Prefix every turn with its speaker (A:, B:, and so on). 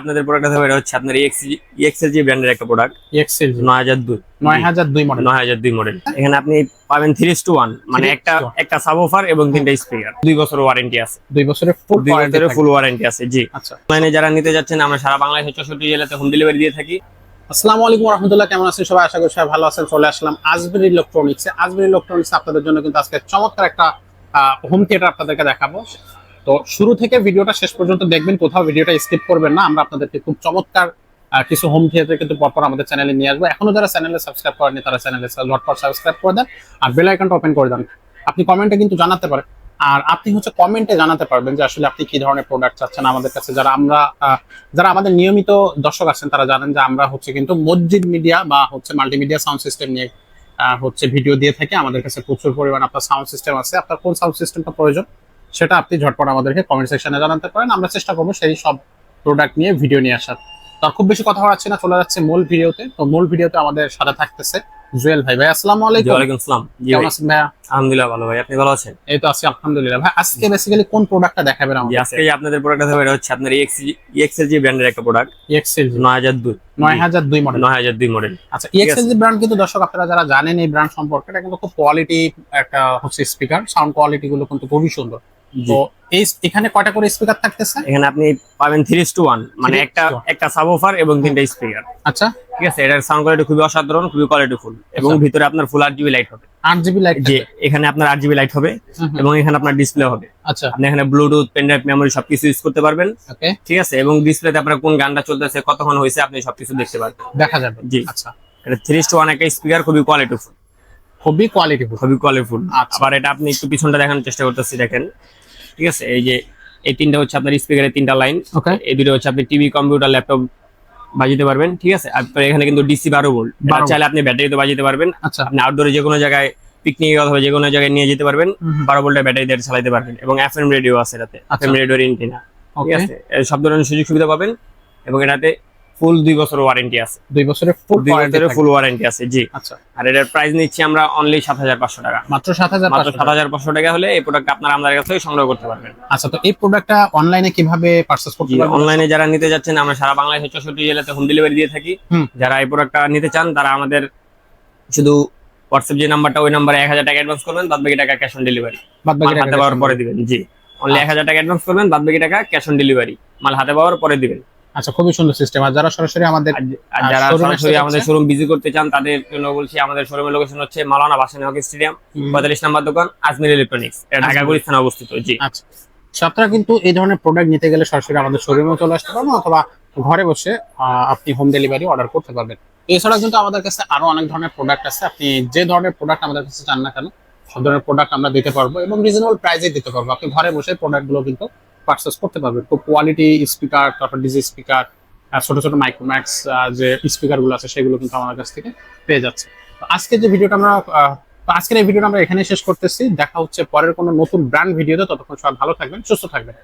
A: আপনাদের প্রোডাক্ট হবে এটা হচ্ছে আপনার এক্সেল জি ব্র্যান্ডের একটা প্রোডাক্ট নয় হাজার দুই।
B: মডেল
A: নয় হাজার দুই মডেল এখানে আপনি পাবেন থ্রি টু ওয়ান মানে একটা একটা সাবওফার এবং তিনটা স্পিকার দুই বছর ওয়ারেন্টি আছে।
B: দুই বছরের ফুল
A: দুই বছরের ফুল ওয়ারেন্টি আছে জি।
B: আচ্ছা।
A: অনলাইনে যারা নিতে যাচ্ছেন আমরা সারা বাংলাদেশে চৌষট্টি জেলাতে হোম ডেলিভারি দিয়ে থাকি।
B: আসসালামু আলাইকুম রহমতুল্লাহ কেমন আছেন সবাই? আশা করি সবাই ভালো আছেন। চলে আসলাম আজবের ইলেকট্রনিক্সে আজবের ইলেকট্রনিক্স আপনাদের জন্য কিন্তু আজকে চমৎকার একটা হোম থিয়েটার আপনাদেরকে দেখাবো। তো শুরু থেকে ভিডিওটা শেষ পর্যন্ত দেখবেন, কোথাও ভিডিওটা স্কিপ করবেন না। আমরা আপনাদেরকে খুব চমৎকার কিছু হোম থিয়েটার কিন্তু পরপর আমাদের চ্যানেলে নিয়ে আসব। এখনও যারা চ্যানেলে সাবস্ক্রাইব করেনি তারা চ্যানেলে ঝটপট সাবস্ক্রাইব করে দেন আর বেল আইকনটা ওপেন করে দেন। আপনি কমেন্টে কিন্তু জানাতে পারেন। আর আপনি হচ্ছে কমেন্টে জানাতে পারবেন যে আসলে আপনি কি ধরনের প্রোডাক্ট চাচ্ছেন আমাদের কাছে। যারা আমরা যারা আমাদের নিয়মিত দর্শক আছেন, তারা জানেন যে আমরা হচ্ছে কিন্তু মসজিদ মিডিয়া বা হচ্ছে মাল্টিমিডিয়া সাউন্ড সিস্টেম নিয়ে হচ্ছে ভিডিও দিয়ে থাকি। আমাদের কাছে প্রচুর পরিমাণ আপনার সাউন্ড সিস্টেম আছে। আপনার কোন সাউন্ড সিস্টেমটা প্রয়োজন? সেটা আপনি ঝটপট আমাদেরকে কমেন্ট সেকশনে জানাতে পারেন। আমরা চেষ্টা করব সেই সব প্রোডাক্ট নিয়ে ভিডিও নিয়ে আসার। তো আর খুব বেশি কথা বলাচ্ছি না চলে যাচ্ছে মূল ভিডিওতে তো মূল ভিডিওতে আমাদের সাথে থাকতেছে জুয়েল ভাই। ভাই আসসালামু
A: জি
B: আলাইকুম।
A: ওয়ালাইকুম আসসালাম। জি
B: কেমন আছেন ভাইয়া?
A: আলহামদুলিল্লাহ ভালো ভাই আপনি ভালো আছেন?
B: এই তো আছি আলহামদুলিল্লাহ। ভাই আজকে বেসিক্যালি কোন প্রোডাক্টটা দেখাবেন
A: জি
B: আমাদের
A: আজকে আপনাদের প্রোডাক্ট হবে এটা হচ্ছে আপনার এক্সেল জি ব্র্যান্ডের একটা প্রোডাক্ট
B: এক্সেল
A: নয় হাজার দুই।
B: নয় হাজার দুই মডেল
A: নয় হাজার দুই মডেল
B: আচ্ছা এক্সএল ব্র্যান্ড কিন্তু দর্শক আপনারা যারা জানেন এই ব্র্যান্ড সম্পর্কে এটা কিন্তু খুব কোয়ালিটি একটা হচ্ছে স্পিকার সাউন্ড কোয়ালিটি গুলো কিন্তু খুবই সুন্দর। তো এই এখানে কয়টা করে স্পিকার থাকতেছে?
A: এখানে আপনি পাবেন থ্রি টু ওয়ান মানে একটা একটা সাবওফার এবং তিনটা স্পিকার
B: আচ্ছা।
A: ঠিক আছে? এটার সাউন্ড কোয়ালিটি খুবই অসাধারণ খুবই কোয়ালিটিফুল এবং
B: আচ্ছা।
A: ভিতরে আপনার ফুল আট জিবি লাইট হবে।
B: আট জিবি লাইট
A: যে এখানে আপনার আট জিবি লাইট হবে এবং এখানে আপনার ডিসপ্লে হবে।
B: আচ্ছা।
A: আপনি এখানে ব্লুটুথ পেনড্রাইভ মেমোরি সবকিছু ইউজ করতে পারবেন।
B: ওকে।
A: ঠিক আছে? এবং ডিসপ্লেতে আপনার কোন গানটা চলতেছে কতক্ষণ হয়েছে আপনি সবকিছু দেখতে পারবেন।
B: দেখা যাবে।
A: জি।
B: আচ্ছা।
A: এটা থ্রি টু ওয়ান একটা স্পিকার খুবই কোয়ালিটিফুল
B: খুবই কোয়ালিটি
A: খুবই কোয়ালিটিফুল
B: আচ্ছা।
A: আবার এটা আপনি একটু পিছনটা দেখানোর চেষ্টা করতেছি দেখেন। ঠিক আছে? এই যে এই তিনটা হচ্ছে আপনার স্পিকারের তিনটা লাইন
B: ওকে
A: এই দুটো হচ্ছে আপনি টিভি কম্পিউটার ল্যাপটপ বাজিতে পারবেন ঠিক আছে? আর এখানে কিন্তু ডিসি বারো ভোল্ট
B: 12 volt।
A: চাইলে আপনি ব্যাটারিতে বাজিতে পারবেন।
B: আচ্ছা।
A: আপনি আউটডোরে যে কোনো জায়গায় পিকনিক অথবা যে কোনো জায়গায় নিয়ে যেতে পারবেন। বারো ভোল্টের ব্যাটারি দিয়ে চালাতে পারবেন এবং এফএম রেডিও আছে এটাতে।
B: আচ্ছা।
A: এফএম রেডিওর ইন্টিনা ঠিক আছে? সব ধরনের সুযোগ সুবিধা পাবেন এবং এটাতে ফুল দুই বছর ওয়ারেন্টি আছে।
B: দুই বছরের ফুল
A: দুই বছরের ফুল ওয়ারেন্টি আছে জি।
B: আচ্ছা।
A: আর এটার প্রাইস নিচ্ছি আমরা অনলি সাত হাজার পাঁচশো টাকা।
B: মাত্র সাত হাজার
A: মাত্র সাত হাজার পাঁচশো টাকা হলে এই প্রোডাক্ট আপনারা আমাদের কাছ সংগ্রহ করতে পারবেন।
B: আচ্ছা তো এই প্রোডাক্টটা অনলাইনে কীভাবে পারচেজ করতে পারবেন?
A: অনলাইনে যারা নিতে যাচ্ছেন আমরা সারা বাংলাদেশে চৌষট্টি জেলাতে হোম ডেলিভারি দিয়ে থাকি। যারা এই প্রোডাক্টটা নিতে চান তারা আমাদের শুধু হোয়াটসঅ্যাপ যে নাম্বারটা ওই নাম্বারে এক হাজার টাকা অ্যাডভান্স করবেন বাদ বাকি টাকা ক্যাশ অন ডেলিভারি
B: বাদ বাকি
A: হাতে পাওয়ার পরে দিবেন জি। অনলি এক হাজার টাকা অ্যাডভান্স করবেন বাদ বাকি টাকা ক্যাশ অন ডেলিভারি মাল হাতে পাওয়ার পরে দিবেন।
B: আচ্ছা খুবই সুন্দর সিস্টেম আর যারা সরাসরি আমাদের
A: যারা সরাসরি আমাদের শোরুম ভিজিট করতে চান তাদের জন্য বলছি আমাদের শোরুমের লোকেশন হচ্ছে মালানা বাসানি হকি স্টেডিয়াম পঁয়তাল্লিশ নাম্বার দোকান আজমির ইলেকট্রনিক্স এটা ঢাকা
B: আজমির।
A: গুলিস্তানে অবস্থিত জি।
B: আচ্ছা। আপনারা কিন্তু এই ধরনের প্রোডাক্ট নিতে গেলে সরাসরি আমাদের শোরুমে চলে আসতে পারবেন অথবা ঘরে বসে আহ, আপনি হোম ডেলিভারি অর্ডার করতে পারবেন। এছাড়া কিন্তু আমাদের কাছে আরও অনেক ধরনের প্রোডাক্ট আছে। আপনি যে ধরনের প্রোডাক্ট আমাদের কাছে চান না কেন সব ধরনের প্রোডাক্ট আমরা দিতে পারব এবং রিজনেবল প্রাইসে দিতে পারব। আপনি ঘরে বসে প্রোডাক্টগুলো কিন্তু পারচেস করতে পারবে। তো কোয়ালিটি স্পিকার তারপর ডিজি স্পিকার ছোট ছোট মাইক্রোম্যাক্স যে স্পিকারগুলো আছে সেগুলো কিন্তু আমার কাছ থেকে পেয়ে যাচ্ছে। তো আজকে যে ভিডিওটা আমরা তো আজকের এই ভিডিওটা আমরা এখানে শেষ করতেছি। দেখা হচ্ছে পরের কোনো নতুন ব্র্যান্ড ভিডিওতে ততক্ষণ সবাই ভালো থাকবেন, সুস্থ থাকবেন।